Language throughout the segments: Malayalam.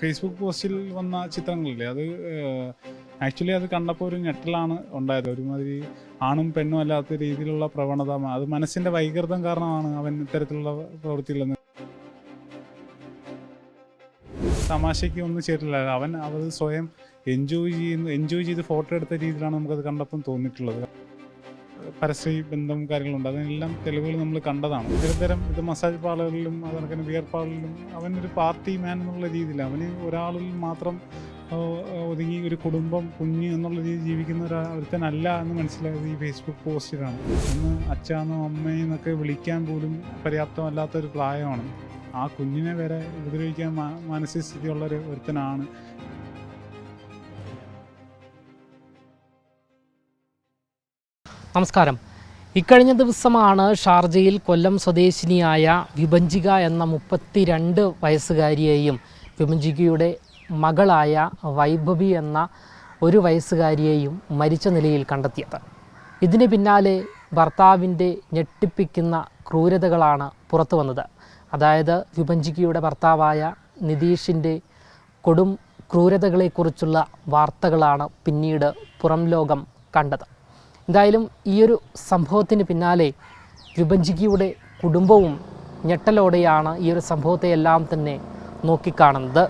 ഫേസ്ബുക്ക് പോസ്റ്റിൽ വന്ന ചിത്രങ്ങളില്ലേ? അത് ആക്ച്വലി അത് കണ്ടപ്പോൾ ഒരു ഞെട്ടലാണ് ഉണ്ടായത്. ഒരുമാതിരി ആണും പെണ്ണും അല്ലാത്ത രീതിയിലുള്ള പ്രവണത അത് മനസ്സിന്റെ വൈകൃതം കാരണമാണ് അവൻ ഇത്തരത്തിലുള്ള പ്രവൃത്തിയിൽ തമാശയ്ക്ക് ഒന്നും ചേരില്ല അവൻ അത് സ്വയം എൻജോയ് ചെയ്യുന്നു എൻജോയ് ചെയ്ത് ഫോട്ടോ എടുത്ത രീതിയിലാണ് നമുക്കത് കണ്ടപ്പം തോന്നിയിട്ടുള്ളത്. പരസ്യ ബന്ധം കാര്യങ്ങളുണ്ട്. അതിനെല്ലാം തെളിവുകൾ നമ്മൾ കണ്ടതാണ്. ഇത്തരം ഇത് മസാജ് പാർലറിലും അതുപോലെ ബിയർ പാർലറിലും അവനൊരു പാർട്ടി മാൻ എന്നുള്ള രീതിയിൽ അവന് ഒരാളിൽ മാത്രം ഒതുങ്ങി ഒരു കുടുംബം കുഞ്ഞ് എന്നുള്ള രീതിയിൽ ജീവിക്കുന്ന ഒരു ഒരുത്തനല്ല എന്ന് മനസ്സിലായത് ഈ ഫേസ്ബുക്ക് പോസ്റ്റിലാണ്. ഇന്ന് അച്ഛാന്നും അമ്മയെന്നൊക്കെ വിളിക്കാൻ പോലും പര്യാപ്തമല്ലാത്ത ഒരു പ്രായമാണ്. ആ കുഞ്ഞിനെ വരെ ഉപദ്രവിക്കാൻ മാനസിക സ്ഥിതിയുള്ള ഒരു ഒരുത്തനാണ്. നമസ്കാരം. ഇക്കഴിഞ്ഞ ദിവസമാണ് ഷാർജയിൽ കൊല്ലം സ്വദേശിനിയായ വിഭഞ്ചിക എന്ന മുപ്പത്തിരണ്ട് വയസ്സുകാരിയെയും വിഭഞ്ചികയുടെ മകളായ വൈഭവി എന്ന ഒരു വയസ്സുകാരിയെയും മരിച്ച നിലയിൽ കണ്ടെത്തിയത്. ഇതിന് പിന്നാലെ ഭർത്താവിന്റെ ഞെട്ടിപ്പിക്കുന്ന ക്രൂരതകളാണ് പുറത്തു വന്നത്. അതായത് വിഭഞ്ചികയുടെ ഭർത്താവായ നിതീഷിന്റെ കൊടും ക്രൂരതകളെക്കുറിച്ചുള്ള വാർത്തകളാണ് പിന്നീട് പുറം ലോകം കണ്ടത്. എന്തായാലും ഈ ഒരു സംഭവത്തിന് പിന്നാലെ വിഭജികയുടെ കുടുംബവും ഞെട്ടലോടെയാണ് ഈ ഒരു സംഭവത്തെ എല്ലാം തന്നെ നോക്കിക്കാണുന്നത്.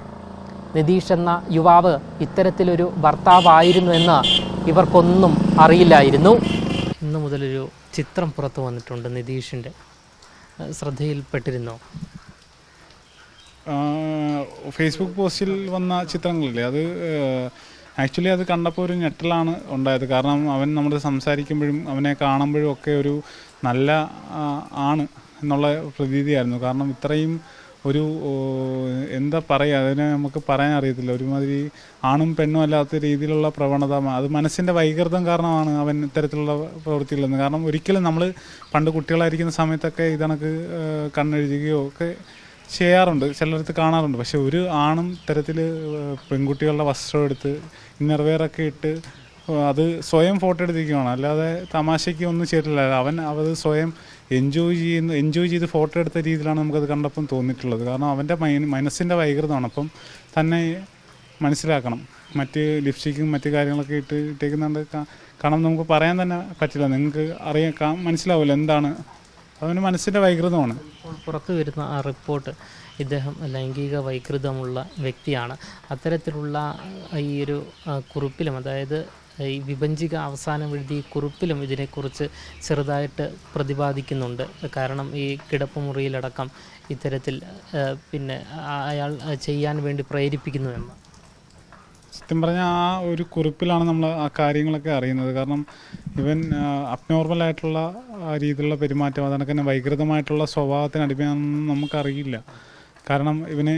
നിതീഷ് എന്ന യുവാവ് ഇത്തരത്തിലൊരു ഭർത്താവായിരുന്നു എന്ന് ഇവർക്കൊന്നും അറിയില്ലായിരുന്നു. ഇന്ന് മുതലൊരു ചിത്രം പുറത്തു വന്നിട്ടുണ്ട് നിതീഷിന്റെ. ശ്രദ്ധയിൽപ്പെട്ടിരുന്നോ? ഫേസ്ബുക്ക് പോസ്റ്റിൽ വന്ന ചിത്രങ്ങളില്ലേ? അത് ആക്ച്വലി അത് കണ്ടപ്പോൾ ഒരു ഞെട്ടലാണ് ഉണ്ടായത്. കാരണം അവൻ നമ്മൾ സംസാരിക്കുമ്പോഴും അവനെ കാണുമ്പോഴും ഒക്കെ ഒരു നല്ല ആണ് എന്നുള്ള പ്രതീതിയായിരുന്നു. കാരണം ഇത്രയും ഒരു എന്താ പറയുക അതിനെ നമുക്ക് പറയാൻ അറിയത്തില്ല. ഒരുമാതിരി ആണും പെണ്ണും അല്ലാത്ത രീതിയിലുള്ള പ്രവണത അത് മനസ്സിന്റെ വൈകൃതം കാരണമാണ് അവൻ ഇത്തരത്തിലുള്ള പ്രവൃത്തിയിൽ കാരണം ഒരിക്കലും നമ്മൾ പണ്ട് കുട്ടികളായിരിക്കുന്ന സമയത്തൊക്കെ ഇതണക്ക് കണ്ണെഴുതുകയോ ഒക്കെ ചെയ്യാറുണ്ട്. ചിലടത്ത് കാണാറുണ്ട്. പക്ഷെ ഒരു ആണും തരത്തിൽ പെൺകുട്ടികളുടെ വസ്ത്രം എടുത്ത് ഇന്നർവെയറൊക്കെ ഇട്ട് അത് സ്വയം ഫോട്ടോ എടുത്തിരിക്കുകയാണ് അല്ലാതെ തമാശയ്ക്ക് ഒന്നും ചെയ്തിട്ടില്ല. അവൻ അവർ സ്വയം എൻജോയ് ചെയ്യുന്ന എൻജോയ് ചെയ്ത് ഫോട്ടോ എടുത്ത രീതിയിലാണ് നമുക്കത് കണ്ടപ്പം തോന്നിയിട്ടുള്ളത്. കാരണം അവന്റെ മനസ്സിന്റെ വൈകൃതമാണ്. അപ്പം തന്നെ മനസ്സിലാക്കണം. മറ്റ് ലിപ്സ്റ്റിക്കും മറ്റു കാര്യങ്ങളൊക്കെ ഇട്ട് ഇട്ടേക്കുന്നുണ്ട് കാരണം നമുക്ക് പറയാൻ തന്നെ പറ്റില്ല. നിങ്ങൾക്ക് അറിയാൻ മനസ്സിലാവില്ല എന്താണ് അവന് മനസ്സിന്റെ വൈകൃതമാണ്. പുറത്തു വരുന്ന ആ റിപ്പോർട്ട് ഇദ്ദേഹം ലൈംഗിക വൈകൃതമുള്ള വ്യക്തിയാണ്. അത്തരത്തിലുള്ള ഈ ഒരു കുറിപ്പിലും അതായത് ഈ വിഭജിക അവസാനം എഴുതിയ കുറിപ്പിലും ഇതിനെക്കുറിച്ച് ചെറുതായിട്ട് പ്രതിപാദിക്കുന്നുണ്ട്. കാരണം ഈ കിടപ്പുമുറിയിലടക്കം ഇത്തരത്തിൽ പിന്നെ അയാൾ ചെയ്യാൻ വേണ്ടി പ്രേരിപ്പിക്കുന്നു എന്ന് സത്യം പറഞ്ഞാൽ ആ ഒരു കുറിപ്പിലാണ് നമ്മൾ ആ കാര്യങ്ങളൊക്കെ അറിയുന്നത്. കാരണം ഇവൻ അബ്നോർമൽ ആയിട്ടുള്ള രീതിയിലുള്ള പെരുമാറ്റം അതൊക്കെ തന്നെ വൈകൃതമായിട്ടുള്ള സ്വഭാവത്തിന് അടിമയാണെന്ന് നമുക്കറിയില്ല. കാരണം ഇവന്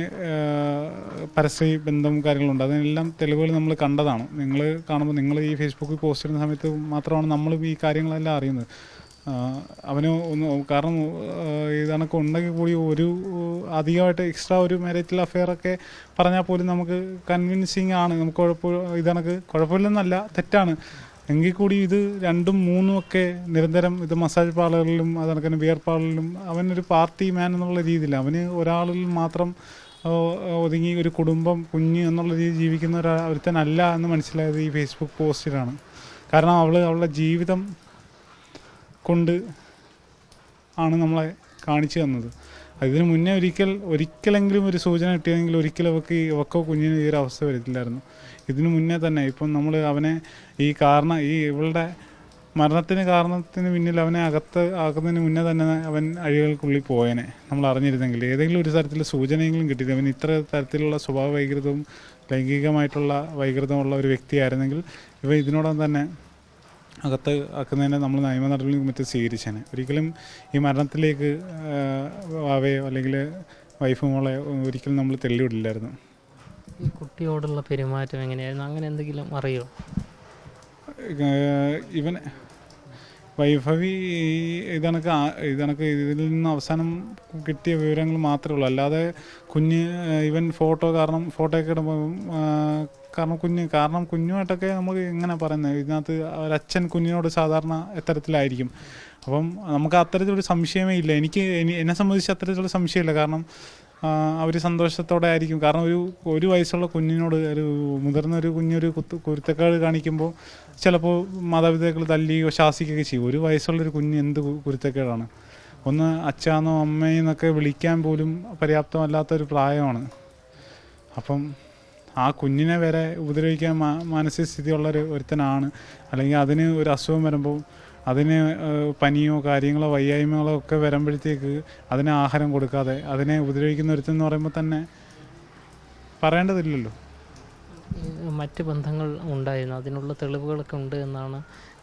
പരസ്യ ബന്ധം കാര്യങ്ങളുണ്ട്. അതിനെല്ലാം തെളിവുകൾ നമ്മൾ കണ്ടതാണ്. നിങ്ങൾ കാണുമ്പോൾ നിങ്ങൾ ഈ ഫേസ്ബുക്കിൽ പോസ്റ്റ് ചെയ്യുന്ന സമയത്ത് മാത്രമാണ് നമ്മൾ ഈ കാര്യങ്ങളെല്ലാം അറിയുന്നത്. അവന് ഒന്ന് കാരണം ഇതണക്ക് ഉണ്ടെങ്കിൽ കൂടി ഒരു അധികമായിട്ട് എക്സ്ട്രാ ഒരു മാരേജിൽ അഫെയർ ഒക്കെ പറഞ്ഞാൽ പോലും നമുക്ക് കൺവിൻസിങ് ആണ്. നമുക്ക് കുഴപ്പം ഇതണക്ക് കുഴപ്പമില്ലെന്നല്ല തെറ്റാണ്. എങ്കിൽ കൂടി ഇത് രണ്ടും മൂന്നും ഒക്കെ നിരന്തരം ഇത് മസാജ് പാർലറിലും അതണക്ക് ബിയർ പാർലറിലും അവനൊരു പാർട്ടി മാൻ എന്നുള്ള രീതിയിൽ അവന് ഒരാളിൽ മാത്രം ഒതുങ്ങി ഒരു കുടുംബം കുഞ്ഞ് എന്നുള്ള രീതിയിൽ ജീവിക്കുന്ന ഒരു ഒരുത്തനല്ല എന്ന് മനസ്സിലായത് ഈ ഫേസ്ബുക്ക് പോസ്റ്റിലാണ് കാരണം അവൾ അവളുടെ ജീവിതം കൊണ്ട് ആണ് നമ്മളെ കാണിച്ചു തന്നത്. അതിന് മുന്നേ ഒരിക്കൽ ഒരിക്കലെങ്കിലും ഒരു സൂചന കിട്ടിയെങ്കിൽ ഒരിക്കലും അവക്ക് അവക്കോ കുഞ്ഞിന് ഈ ഒരു അവസ്ഥ വരത്തില്ലായിരുന്നു. ഇതിനു മുന്നേ തന്നെ ഇപ്പം നമ്മൾ അവനെ ഈ കാരണം ഈ ഇവളുടെ മരണത്തിന് കാരണത്തിന് പിന്നിൽ അവനെ അകത്ത് ആക്കുന്നതിന് മുന്നേ തന്നെ അവൻ അഴികൾക്കുള്ളിൽ പോയനെ. നമ്മൾ അറിഞ്ഞിരുന്നെങ്കിൽ ഏതെങ്കിലും ഒരു തരത്തിൽ സൂചനയെങ്കിലും കിട്ടിയത്. അവൻ ഇത്ര തരത്തിലുള്ള സ്വഭാവ വൈകൃതവും ലൈംഗികമായിട്ടുള്ള വൈകൃതമുള്ള ഒരു വ്യക്തിയായിരുന്നെങ്കിൽ ഇവ ഇതിനോടൊപ്പം തന്നെ അകത്ത് ആക്കുന്നതിനെ നമ്മൾ നിയമ നടപടികൾ മറ്റും സ്വീകരിച്ചേനെ ഒരിക്കലും ഈ മരണത്തിലേക്ക് വാവയോ അല്ലെങ്കിൽ വൈഫ് മോളെ ഒരിക്കലും നമ്മൾ തെല്ലിവിടില്ലായിരുന്നു ഈ കുട്ടിയോടുള്ള പെരുമാറ്റം എങ്ങനെയായിരുന്നു? അങ്ങനെ എന്തെങ്കിലും അറിയോ? ഇവൻ വൈഭവി ഇതണക്ക് ഇതണക്ക് ഇതിൽ നിന്ന് അവസാനം കിട്ടിയ വിവരങ്ങൾ മാത്രമേ ഉള്ളൂ. അല്ലാതെ കുഞ്ഞ് ഇവൻ ഫോട്ടോ കാരണം ഫോട്ടോ ഒക്കെ ഇടുമ്പോൾ കാരണം കുഞ്ഞ് കാരണം കുഞ്ഞുമായിട്ടൊക്കെ നമുക്ക് എങ്ങനെ പറയുന്നത്. ഇതിനകത്ത് ഒരച്ഛൻ കുഞ്ഞിനോട് സാധാരണ എത്തരത്തിലായിരിക്കും. അപ്പം നമുക്ക് അത്തരത്തിലൊരു സംശയമേ ഇല്ല. എനിക്ക് എനി- എന്നെ സംബന്ധിച്ച് അത്തരത്തിലുള്ള സംശയമില്ല. കാരണം അവർ സന്തോഷത്തോടെ ആയിരിക്കും. കാരണം ഒരു ഒരു വയസ്സുള്ള കുഞ്ഞിനോട് ഒരു മുതിർന്ന ഒരു കുഞ്ഞൊരു കുത്ത് കുരുത്തക്കേട് കാണിക്കുമ്പോൾ ചിലപ്പോൾ മാതാപിതാക്കൾ തല്ലിയോ ശാസിക്കുകയൊക്കെ ചെയ്യും. ഒരു വയസ്സുള്ളൊരു കുഞ്ഞ് എന്ത് കുരുത്തക്കേടാണ്. ഒന്ന് അച്ഛാന്നോ അമ്മയെന്നൊക്കെ വിളിക്കാൻ പോലും പര്യാപ്തമല്ലാത്തൊരു പ്രായമാണ്. അപ്പം ആ കുഞ്ഞിനെ വരെ ഉപദ്രവിക്കാൻ മാനസിക സ്ഥിതിയുള്ള ഒരു ഒരുത്തനാണ്. അല്ലെങ്കിൽ അതിന് ഒരു അസുഖം വരുമ്പോൾ അതിന് പനിയോ കാര്യങ്ങളോ വയ്യായ്മകളോ ഒക്കെ വരുമ്പോഴത്തേക്ക് അതിന് ആഹാരം കൊടുക്കാതെ അതിനെ ഉപദ്രവിക്കുന്ന ഒരുത്തെന്ന് പറയുമ്പോൾ തന്നെ പറയേണ്ടതില്ലല്ലോ. മറ്റ് ബന്ധങ്ങൾ ഉണ്ടായിരുന്നു. അതിനുള്ള തെളിവുകളൊക്കെ ഉണ്ട് എന്നാണ്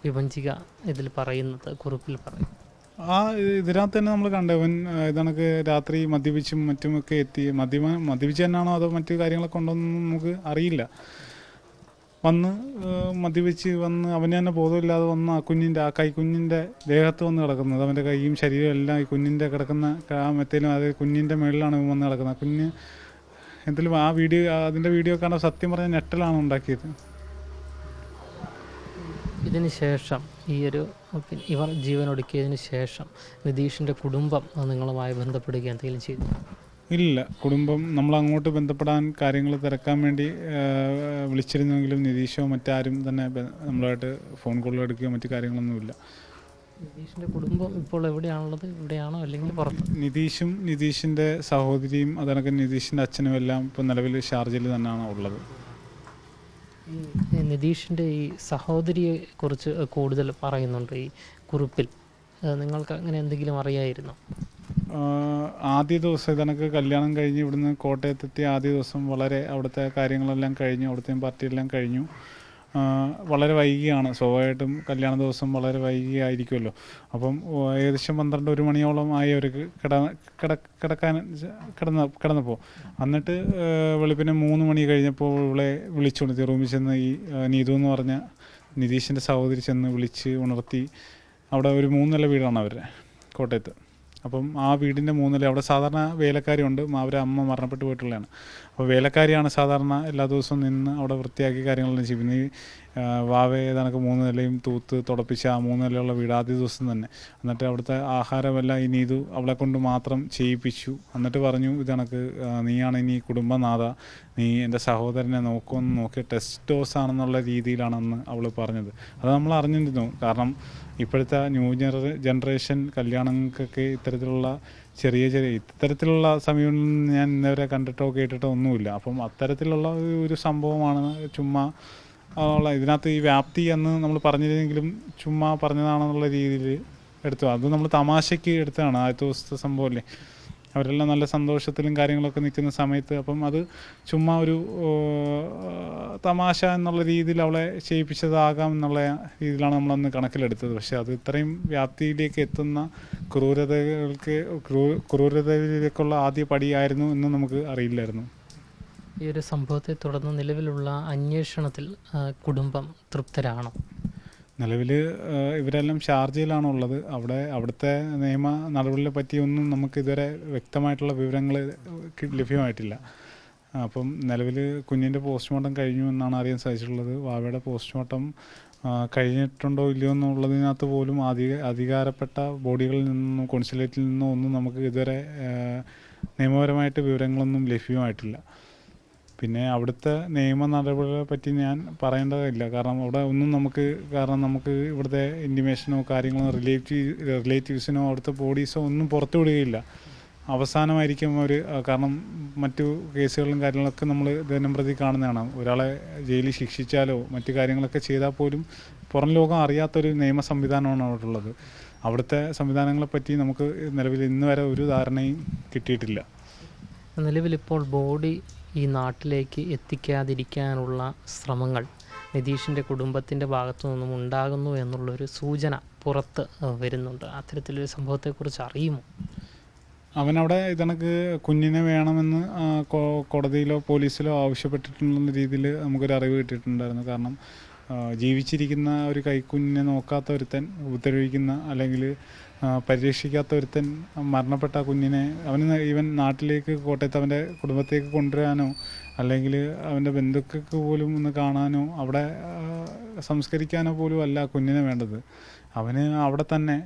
വിഭജിക ഇതിൽ പറയുന്നത് കുറിപ്പിൽ പറയുന്നത്. ആ ഇതിനകത്ത് തന്നെ നമ്മൾ കണ്ടവൻ ഇതണക്ക് രാത്രി മദ്യപിച്ചും മറ്റുമൊക്കെ എത്തി. മദ്യപ മദ്യപിച്ച് തന്നെയാണോ അതോ മറ്റു കാര്യങ്ങളൊക്കെ ഉണ്ടോ എന്നൊന്നും നമുക്ക് അറിയില്ല. വന്ന് മദ്യപിച്ച് വന്ന് അവന് തന്നെ ബോധമില്ലാതെ വന്ന് ആ കുഞ്ഞിന്റെ ആ കൈക്കുഞ്ഞിന്റെ ദേഹത്ത് വന്ന് കിടക്കുന്നത്. അവന്റെ കൈയും ശരീരവും എല്ലാം ഈ കുഞ്ഞിന്റെ കിടക്കുന്ന മെത്തേലും അത് കുഞ്ഞിന്റെ മുകളിലാണ് വന്ന് കിടക്കുന്നത്. കുഞ്ഞ് എന്തെങ്കിലും ആ വീഡിയോ അതിന്റെ വീഡിയോ കാണാൻ സത്യം പറഞ്ഞാൽ നെറ്റലാണ് ഉണ്ടാക്കിയത്. ഇതിന് ശേഷം ഈ ഒരു ഇവർ ജീവനൊടുക്കിയതിന് ശേഷം നിതീഷിന്റെ കുടുംബം നിങ്ങളുമായി ബന്ധപ്പെടുക എന്തെങ്കിലും ചെയ്തു. ഇല്ല. കുടുംബം നമ്മൾ അങ്ങോട്ട് ബന്ധപ്പെടാൻ കാര്യങ്ങൾ തിരക്കാൻ വേണ്ടി വിളിച്ചിരുന്നെങ്കിലും നിതീഷോ മറ്റാരും തന്നെ നമ്മളായിട്ട് ഫോൺ കോളുകൾ എടുക്കുകയോ മറ്റു കാര്യങ്ങളൊന്നുമില്ല നിതീഷിന്റെ കുടുംബം ഇപ്പോൾ എവിടെയാണുള്ളത്? ഇവിടെയാണോ അല്ലെങ്കിൽ പുറത്ത്? നിതീഷും നിതീഷിന്റെ സഹോദരിയും അതണക്ക് നിതീഷിന്റെ അച്ഛനും എല്ലാം ഇപ്പോൾ നിലവിൽ ഷാർജയിൽ തന്നെയാണ് ഉള്ളത്. ഈ നിതീഷിന്റെ ഈ സഹോദരിയെ കുറിച്ച് കൂടുതൽ പറയുന്നുണ്ട് ഈ കുറിപ്പിൽ. നിങ്ങൾക്ക് അങ്ങനെ എന്തെങ്കിലും അറിയായിരുന്നോ? ആദ്യ ദിവസം ഇതനക്ക് കല്യാണം കഴിഞ്ഞ് ഇവിടുന്ന് കോട്ടയത്തെത്തി ആദ്യ ദിവസം വളരെ അവിടുത്തെ കാര്യങ്ങളെല്ലാം കഴിഞ്ഞു അവിടുത്തെ പാർട്ടിയെല്ലാം കഴിഞ്ഞു. വളരെ വൈകിയാണ്. സ്വാഭാവികമായിട്ടും കല്യാണ ദിവസം വളരെ വൈകിയായിരിക്കുമല്ലോ. അപ്പം ഏകദേശം പന്ത്രണ്ട് ഒരു മണിയോളം ആയി അവർക്ക് കിട കിട കിടക്കാൻ കിടന്ന കിടന്നപ്പോൾ. എന്നിട്ട് വെളുപ്പിന് മൂന്ന് മണി കഴിഞ്ഞപ്പോൾ ഇവളെ വിളിച്ചുണർത്തി. റൂമിൽ ചെന്ന് ഈ നീതു എന്ന് പറഞ്ഞ നിതീഷിന്റെ സഹോദരി ചെന്ന് വിളിച്ച് ഉണർത്തി. അവിടെ ഒരു മൂന്നില വീടാണ് അവരുടെ കോട്ടയത്ത്. അപ്പം ആ വീടിന്റെ മൂന്നില അവിടെ സാധാരണ വേലക്കാരിയുണ്ട്. അവരെ അമ്മ മരണപ്പെട്ടു പോയിട്ടുള്ളതാണ്. അപ്പോൾ വേലക്കാരിയാണ് സാധാരണ എല്ലാ ദിവസവും നിന്ന് അവിടെ വൃത്തിയാക്കി കാര്യങ്ങളെല്ലാം ചെയ്യുന്നത് ഈ വാവ ഏതാണൊക്കെ മൂന്ന് നിലയും തൂത്ത് തുടപ്പിച്ച് ആ മൂന്ന് നിലയുള്ള വീട് ആദ്യ ദിവസം തന്നെ. എന്നിട്ട് അവിടുത്തെ ആഹാരമെല്ലാം ഇനി ഇത് അവളെ കൊണ്ട് മാത്രം ചെയ്യിപ്പിച്ചു. എന്നിട്ട് പറഞ്ഞു ആ, നീയാണ് ഇനി കുടുംബനാഥ. നീ എന്റെ സഹോദരനെ നോക്കുമെന്ന് നോക്കി ടെസ്റ്റ് ഡോസ് ആണെന്നുള്ള രീതിയിലാണെന്ന് അവൾ പറഞ്ഞത്. അത് നമ്മൾ അറിഞ്ഞിരുന്നു. കാരണം ഇപ്പോഴത്തെ ന്യൂ ജനറേഷൻ കല്യാണങ്ങൾക്കൊക്കെ ഇത്തരത്തിലുള്ള ചെറിയ ചെറിയ ഇത്തരത്തിലുള്ള സമയം ഞാൻ ഇന്നവരെ കണ്ടിട്ടോ കേട്ടിട്ടോ ഒന്നുമില്ല. അപ്പം അത്തരത്തിലുള്ള ഒരു- സംഭവമാണ് ചുമ്മാ ഉള്ള ഇതിനകത്ത് ഈ വ്യാപ്തി എന്ന് നമ്മൾ പറഞ്ഞിരുന്നെങ്കിലും ചുമ്മാ പറഞ്ഞതാണെന്നുള്ള രീതിയിൽ എടുത്തു. അത് നമ്മൾ തമാശയ്ക്ക് എടുത്തതാണ്. ആദ്യത്തെ ദിവസത്തെ സംഭവമല്ലേ? അവരെല്ലാം നല്ല സന്തോഷത്തിലും കാര്യങ്ങളൊക്കെ നിൽക്കുന്ന സമയത്ത് അപ്പം അത് ചുമ്മാ ഒരു തമാശ എന്നുള്ള രീതിയിൽ അവളെ ചെയ്യിപ്പിച്ചതാകാം എന്നുള്ള രീതിയിലാണ് നമ്മളന്ന് കണക്കിലെടുത്തത്. പക്ഷേ അത് ഇത്രയും വ്യാപ്തിയിലേക്ക് എത്തുന്ന ക്രൂരതകൾക്ക് ക്രൂ- ക്രൂരതയിലേക്കുള്ള ആദ്യ പടിയായിരുന്നു എന്ന് നമുക്ക് അറിയില്ലായിരുന്നു. ഈ ഒരു സംഭവത്തെ തുടർന്ന് നിലവിലുള്ള അന്വേഷണത്തിൽ കുടുംബം തൃപ്തരാണോ? നിലവിൽ ഇവരെല്ലാം ഷാർജയിലാണ് ഉള്ളത് അവിടെ അവിടുത്തെ നിയമ നടപടികളെ പറ്റിയൊന്നും നമുക്ക് ഇതുവരെ വ്യക്തമായിട്ടുള്ള വിവരങ്ങൾ ലഭ്യമായിട്ടില്ല. അപ്പം നിലവിൽ കുഞ്ഞിന്റെ പോസ്റ്റ്മോർട്ടം കഴിഞ്ഞു എന്നാണ് അറിയാൻ സാധിച്ചിട്ടുള്ളത്. വാവയുടെ പോസ്റ്റ്മോർട്ടം കഴിഞ്ഞിട്ടുണ്ടോ ഇല്ലയോ എന്നുള്ളതിനകത്ത് പോലും അധിക അധികാരപ്പെട്ട ബോഡികളിൽ നിന്നും കോൺസുലേറ്റിൽ നിന്നോ ഒന്നും നമുക്ക് ഇതുവരെ നിയമപരമായിട്ട് വിവരങ്ങളൊന്നും ലഭ്യമായിട്ടില്ല. പിന്നെ അവിടുത്തെ നിയമ നടപടികളെ പറ്റി ഞാൻ പറയേണ്ടതില്ല. കാരണം അവിടെ ഒന്നും നമുക്ക് കാരണം നമുക്ക് ഇവിടുത്തെ ഇന്റിമേഷനോ കാര്യങ്ങളോ റിലേറ്റീവ് റിലേറ്റീവ്സിനോ അവിടുത്തെ ബോഡീസോ ഒന്നും പുറത്തു വിടുകയില്ല. അവസാനമായിരിക്കും അവർ കാരണം മറ്റു കേസുകളും കാര്യങ്ങളൊക്കെ നമ്മൾ ദിനം പ്രതി കാണുന്നതാണ്. ഒരാളെ ജയിലിൽ ശിക്ഷിച്ചാലോ മറ്റു കാര്യങ്ങളൊക്കെ ചെയ്താൽ പോലും പുറം ലോകം അറിയാത്തൊരു നിയമ സംവിധാനമാണ് അവിടെ ഉള്ളത് അവിടുത്തെ സംവിധാനങ്ങളെ പറ്റി നമുക്ക് നിലവിൽ ഇന്ന് വരെ ഒരു ധാരണയും കിട്ടിയിട്ടില്ല. നിലവിലിപ്പോൾ ബോഡി ഈ നാട്ടിലേക്ക് എത്തിക്കാതിരിക്കാനുള്ള ശ്രമങ്ങൾ നിതീഷിന്റെ കുടുംബത്തിന്റെ ഭാഗത്തു നിന്നും ഉണ്ടാകുന്നു എന്നുള്ളൊരു സൂചന പുറത്ത് വരുന്നുണ്ട്. അത്തരത്തിലൊരു സംഭവത്തെക്കുറിച്ച് അറിയുമോ? അവനവിടെ ഇതണക്ക് കുഞ്ഞിനെ വേണമെന്ന് കോടതിയിലോ പോലീസിലോ ആവശ്യപ്പെട്ടിട്ടുണ്ടെന്ന രീതിയിൽ നമുക്കൊരു അറിവ് കിട്ടിയിട്ടുണ്ടായിരുന്നു. കാരണം ജീവിച്ചിരിക്കുന്ന ഒരു കൈക്കുഞ്ഞിനെ നോക്കാത്ത ഒരുത്തൻ ഉപദ്രവിക്കുന്ന അല്ലെങ്കിൽ പരിരക്ഷിക്കാത്ത ഒരുത്തൻ മരണപ്പെട്ട കുഞ്ഞിനെ അവന് ഈവൻ നാട്ടിലേക്ക് കോട്ടയത്ത് അവന്റെ കുടുംബത്തേക്ക് കൊണ്ടുവരാനോ അല്ലെങ്കിൽ അവന്റെ ബന്ധുക്കൾക്ക് പോലും ഒന്ന് കാണാനോ അവിടെ സംസ്കരിക്കാനോ പോലും അല്ല കുഞ്ഞിനെ വേണ്ടത്. അവന് അവിടെ തന്നെ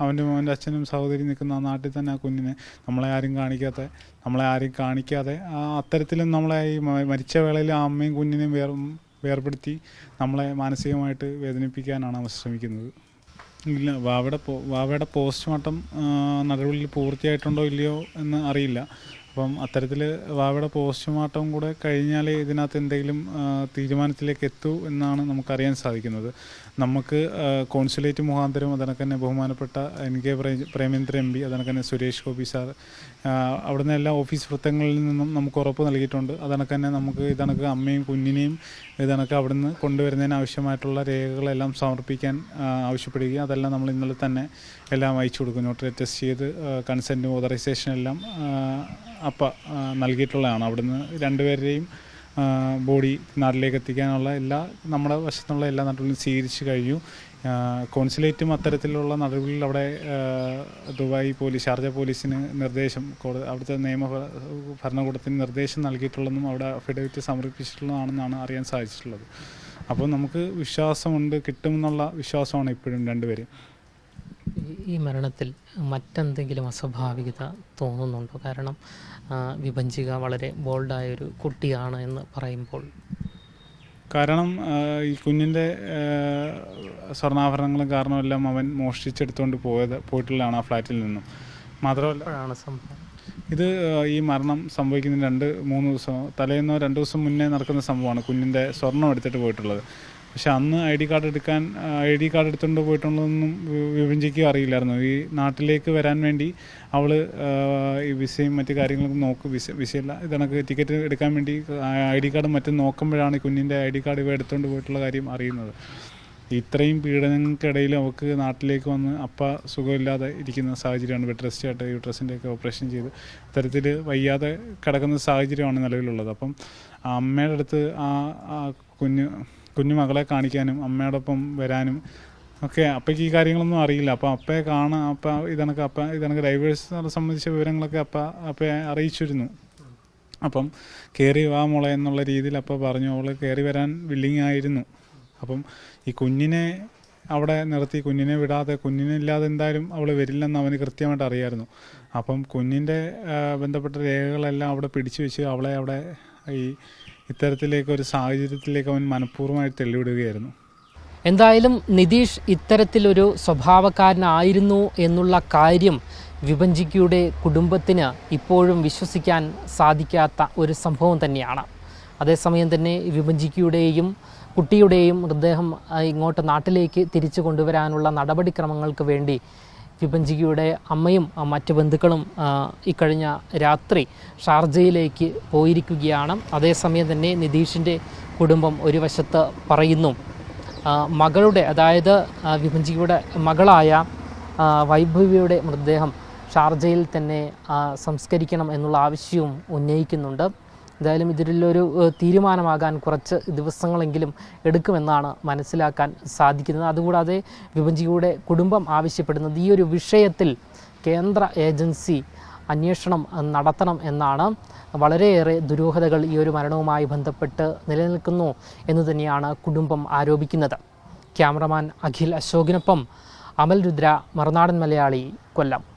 അവന്റെ മോന്റെ അച്ഛനും സഹോദരി നിൽക്കുന്ന ആ നാട്ടിൽ തന്നെ ആ കുഞ്ഞിനെ നമ്മളെ ആരും കാണിക്കാതെ നമ്മളെ ആരും കാണിക്കാതെ ആ അത്തരത്തിലും നമ്മളെ ഈ മരിച്ച വേളയിൽ ആ അമ്മയും കുഞ്ഞിനെയും വേർ വേർപെടുത്തി നമ്മളെ മാനസികമായിട്ട് വേദനിപ്പിക്കാനാണ് അവർ ശ്രമിക്കുന്നത്. ഇല്ല വാവയുടെ വാവയുടെ പോസ്റ്റ്മോർട്ടം നടപടിയിൽ പൂർത്തിയായിട്ടുണ്ടോ ഇല്ലയോ എന്ന് അറിയില്ല. അപ്പം അത്തരത്തിൽ വാവയുടെ പോസ്റ്റ്മോർട്ടം കൂടെ കഴിഞ്ഞാൽ ഇതിനകത്ത് എന്തെങ്കിലും തീരുമാനത്തിലേക്ക് എത്തൂ എന്നാണ് നമുക്കറിയാൻ സാധിക്കുന്നത്. നമുക്ക് കോൺസുലേറ്റ് മുഖാന്തരം അതിനൊക്കെ തന്നെ ബഹുമാനപ്പെട്ട എൻ കെ പ്രേ- പ്രേമേന്ദ്ര എം പി അതിനൊക്കെ തന്നെ സുരേഷ് ഗോപി സാർ അവിടുന്ന് എല്ലാ ഓഫീസ് വൃത്തങ്ങളിൽ നിന്നും നമുക്ക് ഉറപ്പ് നൽകിയിട്ടുണ്ട്. അതിനൊക്കെ തന്നെ നമുക്ക് ഇതണക്ക് അമ്മയും കുഞ്ഞിനെയും ഇതണക്ക് അവിടുന്ന് കൊണ്ടുവരുന്നതിന് ആവശ്യമായിട്ടുള്ള രേഖകളെല്ലാം സമർപ്പിക്കാൻ ആവശ്യപ്പെടുകയും അതെല്ലാം നമ്മൾ ഇന്നലെ തന്നെ എല്ലാം അയച്ചു കൊടുക്കും നോട്ടറി ടെസ്റ്റ് ചെയ്ത് കൺസെന്റും ഓതറൈസേഷൻ എല്ലാം അപ്പ നൽകിയിട്ടുള്ളതാണ്. അവിടുന്ന് രണ്ടുപേരുടെയും ബോഡി നാട്ടിലേക്ക് എത്തിക്കാനുള്ള എല്ലാ നമ്മുടെ വശത്തുള്ള എല്ലാ നടപടികളും സ്വീകരിച്ചു കഴിഞ്ഞു. കോൺസുലേറ്റും അത്തരത്തിലുള്ള നടപടികളിൽ അവിടെ ദുബായ് പോലീസ് ഷാർജ പോലീസിന് നിർദ്ദേശം അവിടുത്തെ നിയമ ഭരണകൂടത്തിന് നിർദ്ദേശം നൽകിയിട്ടുള്ളതും അവിടെ അഫിഡവിറ്റ് സമർപ്പിച്ചിട്ടുള്ളതാണെന്നാണ് അറിയാൻ സാധിച്ചിട്ടുള്ളത്. അപ്പോൾ നമുക്ക് വിശ്വാസമുണ്ട് കിട്ടുമെന്നുള്ള വിശ്വാസമാണ് ഇപ്പോഴും രണ്ടുപേരും. ഈ- മരണത്തിൽ മറ്റെന്തെങ്കിലും അസ്വാഭാവികത തോന്നുന്നുണ്ടോ? കാരണം വിഭജിക വളരെ ബോൾഡായൊരു കുട്ടിയാണ് എന്ന് പറയുമ്പോൾ. കാരണം ഈ കുഞ്ഞിന്റെ സ്വർണാഭരണങ്ങളും കാരണമെല്ലാം അവൻ മോഷ്ടിച്ചെടുത്തുകൊണ്ട് പോയത് പോയിട്ടുള്ളതാണ് ആ ഫ്ലാറ്റിൽ നിന്നും. മാത്രമല്ല സംഭവം. ഇത് ഈ മരണം സംഭവിക്കുന്ന രണ്ട് മൂന്ന് ദിവസം തലേന്നോ രണ്ട് ദിവസം മുന്നേ നടക്കുന്ന സംഭവമാണ് കുഞ്ഞിന്റെ സ്വർണം എടുത്തിട്ട് പോയിട്ടുള്ളത്. പക്ഷെ അന്ന് ഐ ഡി കാർഡ് എടുക്കാൻ ഐ ഡി കാർഡ് എടുത്തുകൊണ്ട് പോയിട്ടുള്ളതൊന്നും വിഭജിക്കുക അറിയില്ലായിരുന്നു. ഈ നാട്ടിലേക്ക് വരാൻ വേണ്ടി അവൾ ഈ വിസയും മറ്റു കാര്യങ്ങളൊക്കെ നോക്കും വിസ വിസയല്ല ഇതണക്ക് ടിക്കറ്റ് എടുക്കാൻ വേണ്ടി ഐ ഡി കാർഡും മറ്റും നോക്കുമ്പോഴാണ് കുഞ്ഞിന്റെ ഐ ഡി കാർഡ് ഇവ എടുത്തുകൊണ്ട് പോയിട്ടുള്ള കാര്യം അറിയുന്നത്. ഇത്രയും പീഡനങ്ങൾക്കിടയിൽ അവൾക്ക് നാട്ടിലേക്ക് വന്ന് അപ്പ സുഖമില്ലാതെ ഇരിക്കുന്ന സാഹചര്യമാണ്. ബെഡ് റെസ്റ്റ് ആയിട്ട് യൂട്രസിന്റെയൊക്കെ ഓപ്പറേഷൻ ചെയ്ത് അത്തരത്തിൽ വയ്യാതെ കിടക്കുന്ന സാഹചര്യമാണ് നിലവിലുള്ളത്. അപ്പം അമ്മയുടെ അടുത്ത് ആ കുഞ്ഞ് കുഞ്ഞു മകളെ കാണിക്കാനും അമ്മയോടൊപ്പം വരാനും ഒക്കെ അപ്പയ്ക്ക് ഈ കാര്യങ്ങളൊന്നും അറിയില്ല. അപ്പം അപ്പയെ കാണാൻ അപ്പ ഇതണക്ക് അപ്പ ഇതണക്ക് ഡൈവേഴ്സിനെ സംബന്ധിച്ച വിവരങ്ങളൊക്കെ അപ്പ അപ്പയെ അറിയിച്ചിരുന്നു. അപ്പം കയറി വാ മോളെ എന്നുള്ള രീതിയിൽ അപ്പോൾ പറഞ്ഞു അവൾ കയറി വരാൻ വില്ലിങ് ആയിരുന്നു. അപ്പം ഈ കുഞ്ഞിനെ അവിടെ നിർത്തി കുഞ്ഞിനെ വിടാതെ കുഞ്ഞിനെ ഇല്ലാതെ എന്തായാലും അവൾ വരില്ലെന്ന് അവന് കൃത്യമായിട്ട് അറിയായിരുന്നു. അപ്പം കുഞ്ഞിന്റെ ബന്ധപ്പെട്ട രേഖകളെല്ലാം അവിടെ പിടിച്ചു വെച്ച് അവളെ അവിടെ ഈ ഇത്തരത്തിലേക്ക് ഒരു സാഹചര്യത്തിലേക്ക് അവൻ മനഃപൂർവമായി തെളിവിടുകയായിരുന്നു. എന്തായാലും നിതീഷ് ഇത്തരത്തിലൊരു സ്വഭാവക്കാരനായിരുന്നു എന്നുള്ള കാര്യം വിഭജിക്കയുടെ കുടുംബത്തിന് ഇപ്പോഴും വിശ്വസിക്കാൻ സാധിക്കാത്ത ഒരു സംഭവം തന്നെയാണ്. അതേസമയം തന്നെ വിഭജിക്കയുടെയും കുട്ടിയുടെയും മൃതദേഹം ഇങ്ങോട്ട് നാട്ടിലേക്ക് തിരിച്ചു കൊണ്ടുവരാനുള്ള നടപടിക്രമങ്ങൾക്ക് വേണ്ടി വിഭജിക്കയുടെ അമ്മയും മറ്റ് ബന്ധുക്കളും ഇക്കഴിഞ്ഞ രാത്രി ഷാർജയിലേക്ക് പോയിരിക്കുകയാണ്. അതേസമയം തന്നെ നിതീഷിന്റെ കുടുംബം ഒരു വശത്ത് പറയുന്നു മകളുടെ അതായത് ആ, മകളായ വൈഭവിയുടെ മൃതദേഹം ഷാർജയിൽ തന്നെ സംസ്കരിക്കണം എന്നുള്ള ആവശ്യവും ഉന്നയിക്കുന്നുണ്ട്. എന്തായാലും ഇതിലൊരു തീരുമാനമാകാൻ കുറച്ച് ദിവസങ്ങളെങ്കിലും എടുക്കുമെന്നാണ് മനസ്സിലാക്കാൻ സാധിക്കുന്നത്. അതുകൂടാതെ വിഭജിയുടെ കുടുംബം ആവശ്യപ്പെടുന്നത് ഈ ഒരു വിഷയത്തിൽ കേന്ദ്ര ഏജൻസി അന്വേഷണം നടത്തണം എന്നാണ്. വളരെയേറെ ദുരൂഹതകൾ ഈ ഒരു മരണവുമായി ബന്ധപ്പെട്ട് നിലനിൽക്കുന്നു എന്ന് തന്നെയാണ് കുടുംബം ആരോപിക്കുന്നത്. ക്യാമറമാൻ അഖിൽ അശോകിനൊപ്പം അമൽ രുദ്ര മറുനാടൻ മലയാളി കൊല്ലം.